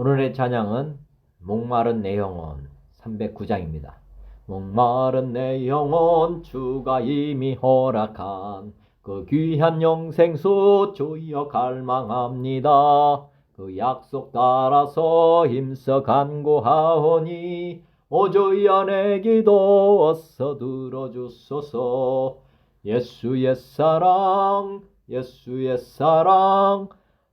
오늘의 찬양은 목마른 내 영혼 309장입니다. 목마른 내 영혼 주가 이미 허락한 그 귀한 영생수 주여 갈망합니다. 그 약속 따라서 힘써 간구하오니 오 주여 내 기도 어서 들어주소서 예수의 사랑 예수의 사랑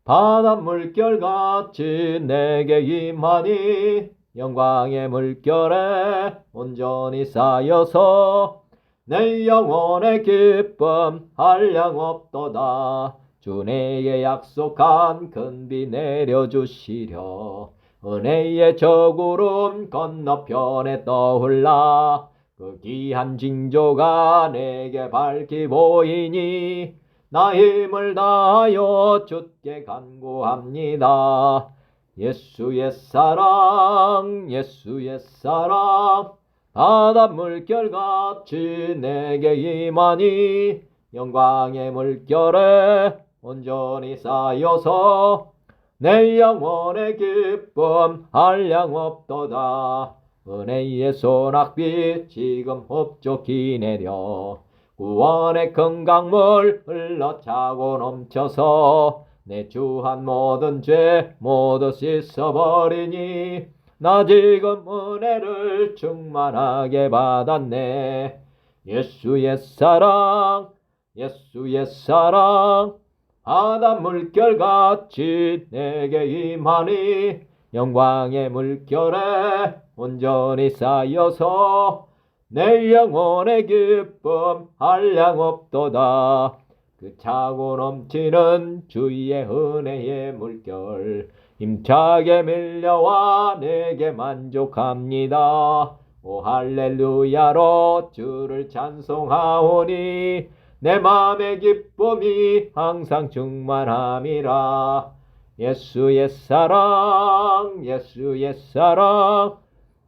바닷물 결같이 내게 임하니 영광의 물결에 온전히 쌓여서 내 영혼의 기쁨 한량 없도다. 주 내게 약속한 큰비 내려주시려. 은혜의 저구름 건너편에 떠올라 그 귀한 징조가 내게 밝히 보이니 나 힘을 다하여 주께 간구합니다. 예수의 사랑, 예수의 사랑, 바닷물 결같이 내게 임하니 영광의 물결에 온전히 쌓여서 내 영혼의 기쁨 한량 없도다. 은혜의 소낙비 지금 흡족히 내려 구원의 건강물 흘러차고 넘쳐서 내 주한 모든 죄 모두 씻어버리니 나 지금 은혜를 충만하게 받았네. 예수의 사랑 예수의 사랑. 바닷물 결같이 내게 임하니 영광의 물결에 온전히 쌓여서 내 영혼의 기쁨 한량 없도다. 그 차고 넘치는 주의 은혜의 물결 힘차게 밀려와 내게 만족합니다. 오 할렐루야로 주를 찬송하오니 내 마음의 기쁨이 항상 충만함이라. 예수의 사랑 예수의 사랑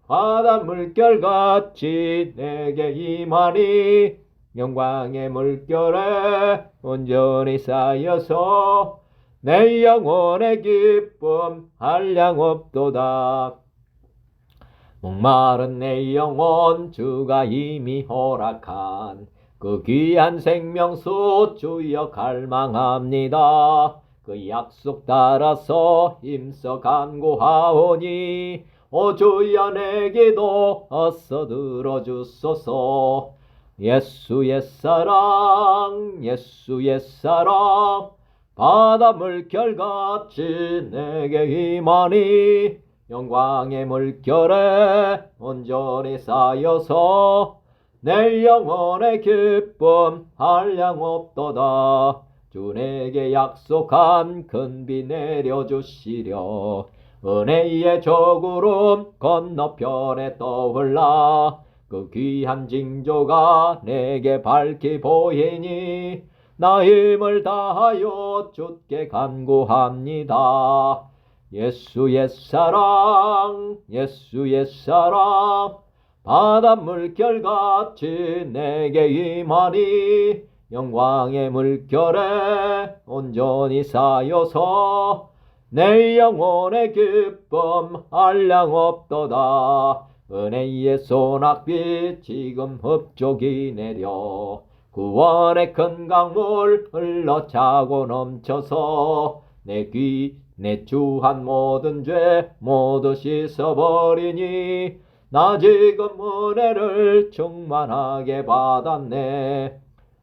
바닷물 결같이 내게 임하니 영광의 물결에 온전히 쌓여서 내 영혼의 기쁨 한량 없도다. 목마른 내 영혼 주가 이미 허락한 그 귀한 생명수 주여 갈망합니다. 그 약속 따라서 힘써 간구하오니 오 주여 내 기도 어서 들어주소서. 예수의 사랑 예수의 사랑. 바닷물 결같이 내게 임하니 영광의 물결에 온전히 쌓여서 내 영혼의 기쁨 한량 없도다. 주 내게 약속한 큰 비 내려주시려 은혜의 저구름 건너편에 떠올라 그 귀한 징조가 내게 밝히 보이니 나 힘을 다하여 주께 간구합니다. 예수의 사랑, 예수의 사랑, 바닷물 결같이 내게 임하니 영광의 물결에 온전히 쌓여서 내 영혼의 기쁨 한량 없도다. 은혜의 소낙비 지금 흡족이 내려 구원의 큰 강물 흘러 차고 넘쳐서 내 귀 내 주한 모든 죄 모두 씻어버리니 나 지금 은혜를 충만하게 받았네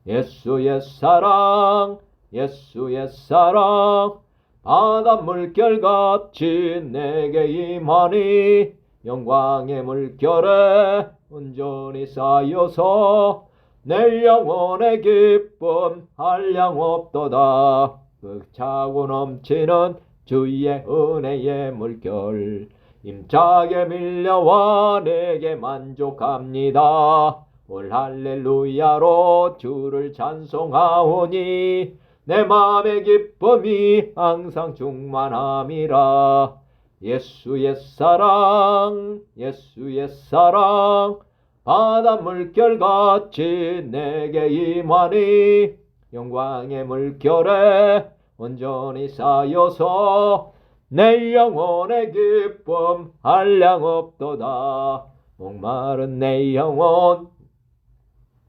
예수의 사랑 예수의 사랑 바닷물 결같이 내게 임하니 영광의 물결에 온전히 쌓여서 내 영혼의 기쁨 한량 없도다. 그 차고 넘치는 주의 은혜의 물결 임차게 밀려와 내게 만족합니다. 올 할렐루야로 주를 찬송하오니 내 마음의 기쁨이 항상 충만함이라. 예수의 사랑, 예수의 사랑, 바닷물 결같이 내게 임하니 영광의 물결에 온전히 쌓여서 내 영혼의 기쁨 한량 없도다 목마른 내 영혼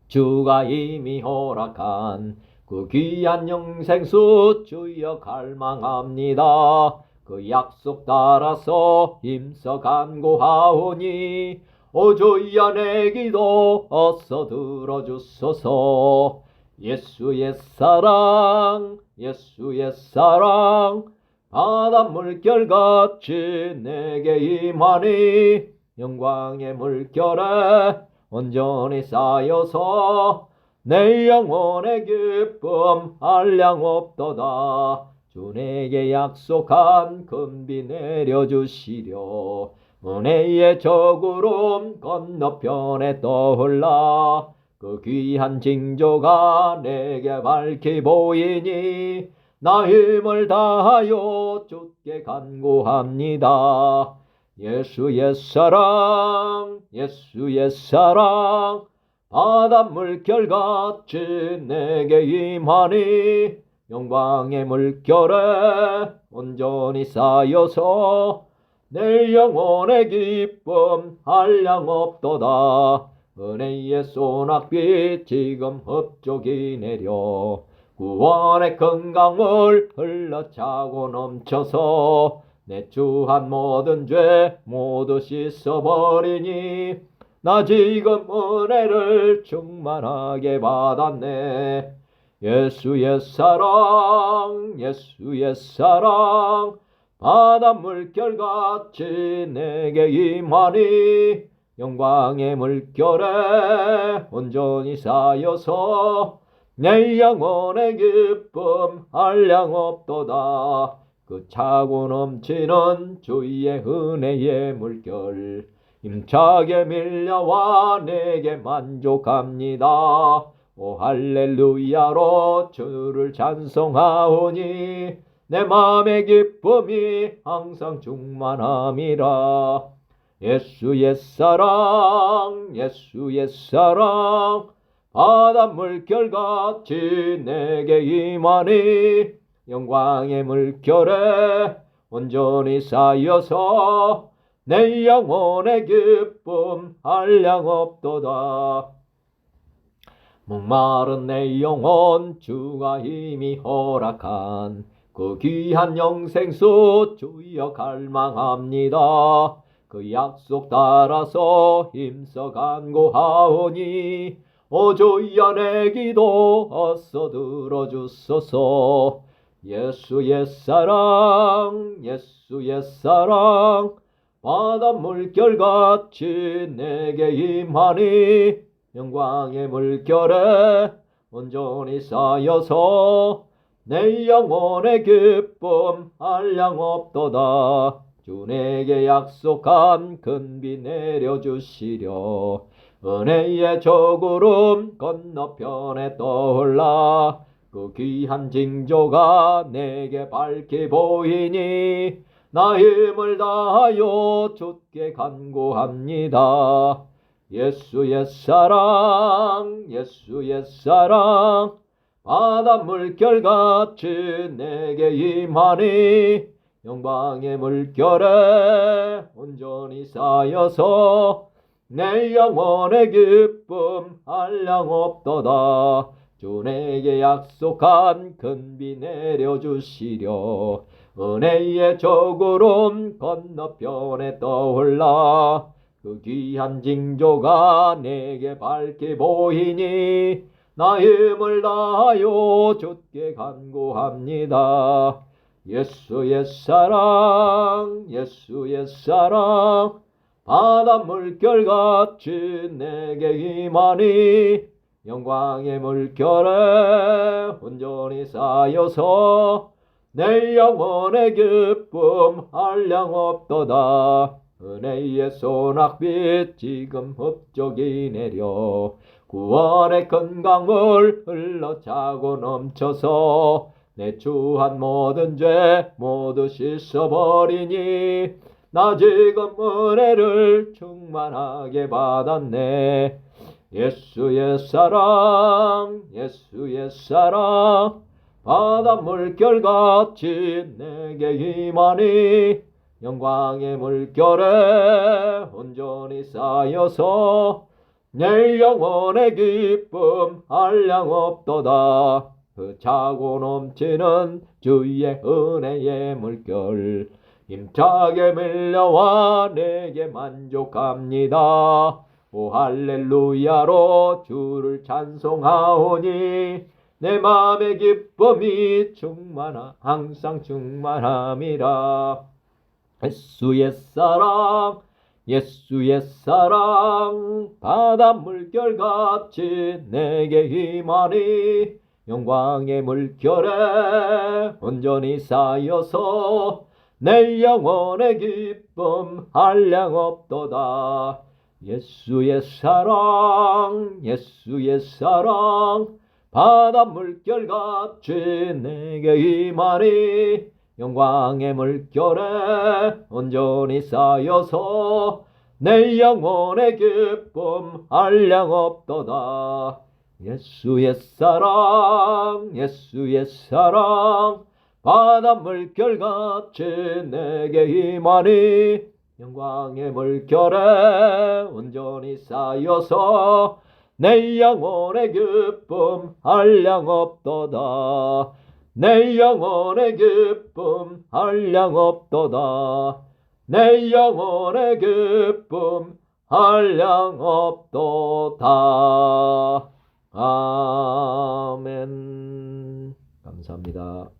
주가 이미 허락한 그 귀한 영생수 주여 갈망합니다. 그 약속 따라서 힘써 간구하오니 오 주여 내 기도 어서 들어주소서 예수의 사랑 예수의 사랑 바닷물 결같이 내게 임하니 영광의 물결에 온전히 쌓여서 내 영혼의 기쁨 한량 없도다. 주 내게 약속한 금비 내려주시려. 은혜의 저구름 건너편에 떠올라. 그 귀한 징조가 내게 밝히 보이니 나 힘을 다하여 주께 간구합니다. 예수의 사랑 예수의 사랑 바닷물 결같이 내게 임하니 영광의 물결에 온전히 쌓여서 내 영혼의 기쁨 한량 없도다. 은혜의 소낙빛 지금 흡족이 내려 구원의 건강을 흘러차고 넘쳐서 내 주한 모든 죄 모두 씻어버리니 나 지금 은혜를 충만하게 받았네. 예수의 사랑 예수의 사랑 바닷물 결같이 내게 임하니 영광의 물결에 온전히 쌓여서 내 영혼의 기쁨 한량 없도다. 그 차고 넘치는 주의 은혜의 물결 힘차게 밀려와 내게 만족합니다. 오 할렐루야로 주를 찬송하오니 내 마음의 기쁨이 항상 충만함이라. 예수의 사랑 예수의 사랑 바닷물 결같이 내게 임하니 영광의 물결에 온전히 쌓여서 내 영혼의 기쁨 한량 없도다 목마른 내 영혼 주가 이미 허락한 그 귀한 영생수 주여 갈망합니다. 그 약속 따라서 힘써 간구하오니 오 주여 내 기도 어서 들어주소서 예수의 사랑 예수의 사랑 바닷물 결같이 내게 임하니 영광의 물결에 온전히 쌓여서 내 영혼의 기쁨 한량 없도다. 주 내게 약속한 큰비 내려주시려. 은혜의 저구름 건너편에 떠올라 그 귀한 징조가 내게 밝히 보이니 나 힘을 다하여 주께 간구합니다. 예수의 사랑 예수의 사랑 바닷물 결같이 내게 임하니 영광의 물결에 온전히 쌓여서 내 영혼의 기쁨 한량 없도다. 주 내게 약속한 큰 비 내려주시려 은혜의 저구름 건너편에 떠올라 그 귀한 징조가 내게 밝게 보이니 나 힘을 다하여 주께 간구합니다. 예수의 사랑, 예수의 사랑, 바닷물 결같이 내게 임하니 영광의 물결에 온전히 쌓여서 내 영혼의 기쁨 한량 없도다. 은혜의 소낙빛 지금 흡족이 내려 구원의 건강을 흘러 차고 넘쳐서 내 주한 모든 죄 모두 씻어버리니 나 지금 은혜를 충만하게 받았네 예수의 사랑 예수의 사랑 바다 물결같이 내게 임하니 영광의 물결에 온전히 쌓여서 내 영혼의 기쁨 한량 없도다. 그 차고 넘치는 주의 은혜의 물결 힘차게 밀려와 내게 만족합니다. 오 할렐루야로 주를 찬송하오니 내 마음의 기쁨이 충만하 항상 충만함이라. 예수의 사랑 예수의 사랑 바다 물결같이 내게 임하니 영광의 물결에 온전히 쌓여서 내 영혼의 기쁨 한량 없도다. 예수의 사랑 예수의 사랑 바다 물결같이 내게 임하니 영광의 물결에 온전히 쌓여서 내 영혼의 기쁨 한량 없도다. 예수의 사랑 예수의 사랑 바다 물결같이 내게 임하니 영광의 물결에 온전히 쌓여서 내 영혼의 기쁨 한량 없도다. 내 영혼의 기쁨 한량 없도다. 내 영혼의 기쁨 한량 없도다. 아멘. 감사합니다.